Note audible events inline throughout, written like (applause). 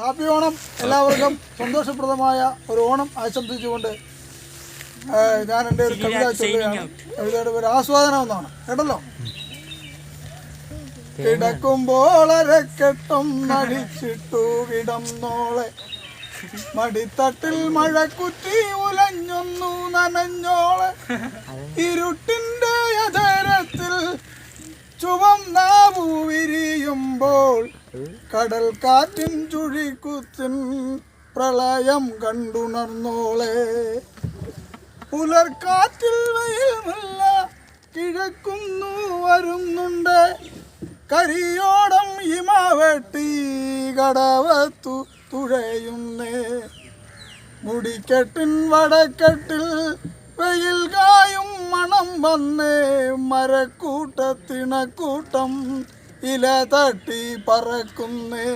Happy Onam. എല്ലാവർക്കും സന്തോഷപ്രദമായ ഒരു ഓണം ആശംസിച്ചുകൊണ്ട് ഞാൻ എന്റെ ഒരു കവിത ചൊല്ലുകയാണ്. കവിതയുടെ ഒരു ആസ്വാദനം എന്നാണ്. കേട്ടല്ലോ? കിടക്കുമ്പോളരക്കെട്ടും നടിച്ചിട്ടു കിടന്നോളെ. മടിത്തട്ടിൽ മഴക്കുറ്റി ഉലഞ്ഞൊന്നു നനഞ്ഞോളെ. (laughs) അധരത്തിൽ ചുവന്നാവു വിരിയുമ്പോൾ കടൽ കാറ്റിൻ ചുഴിക്കുത്തിൻ പ്രളയം കണ്ടുണർന്നോളെ. പുലർക്കാറ്റിൽ വെയിൽമില്ല കിഴക്കുന്നു വരുന്നുണ്ട്. കരിയോടം ഇമവെട്ടി കടവത്തു തുഴയുന്നേ. മുടിക്കെട്ടിൻ വടക്കെട്ടിൽ വന്നേ മരക്കൂട്ടത്തിണക്കൂട്ടം ഇല തട്ടി പറക്കുന്നേ.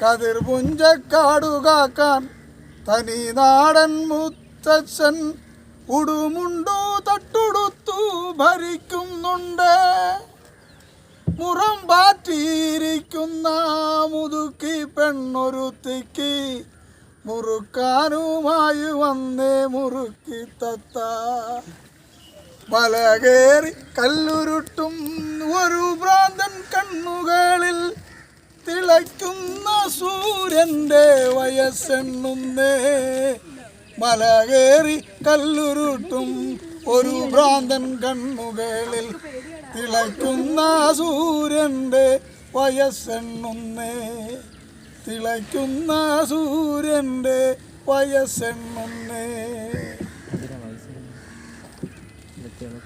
കതിർ പുഞ്ചക്കാടുകാക്കാൻ തനി നാടൻ മുത്തച്ഛൻ ഉടുമുണ്ടോ തട്ടുടുത്തു ഭരിക്കുന്നുണ്ട്. മുറം പാറ്റിയിരിക്കുന്ന മുതുക്കി പെണ്ണൊരുത്തിക്ക് മുറുക്കാനുമായി വന്നേ മുറുക്കി തത്ത. മലകേറി കല്ലുരുട്ടും ഒരു ഭ്രാന്തൻ കണ്ണുകളിൽ തിളയ്ക്കുന്ന സൂര്യന്റെ വയസ്സെണ്ണുന്നേ. മലകേറി കല്ലുരുട്ടും ഒരു ഭ്രാന്തൻ കണ്ണുകളിൽ തിളയ്ക്കുന്ന സൂര്യന്റെ വയസ്സെണ്ണുന്നേ. തിളയ്ക്കുന്ന സൂര്യന്റെ വയസ്സെണ്ണുന്നേ. tela.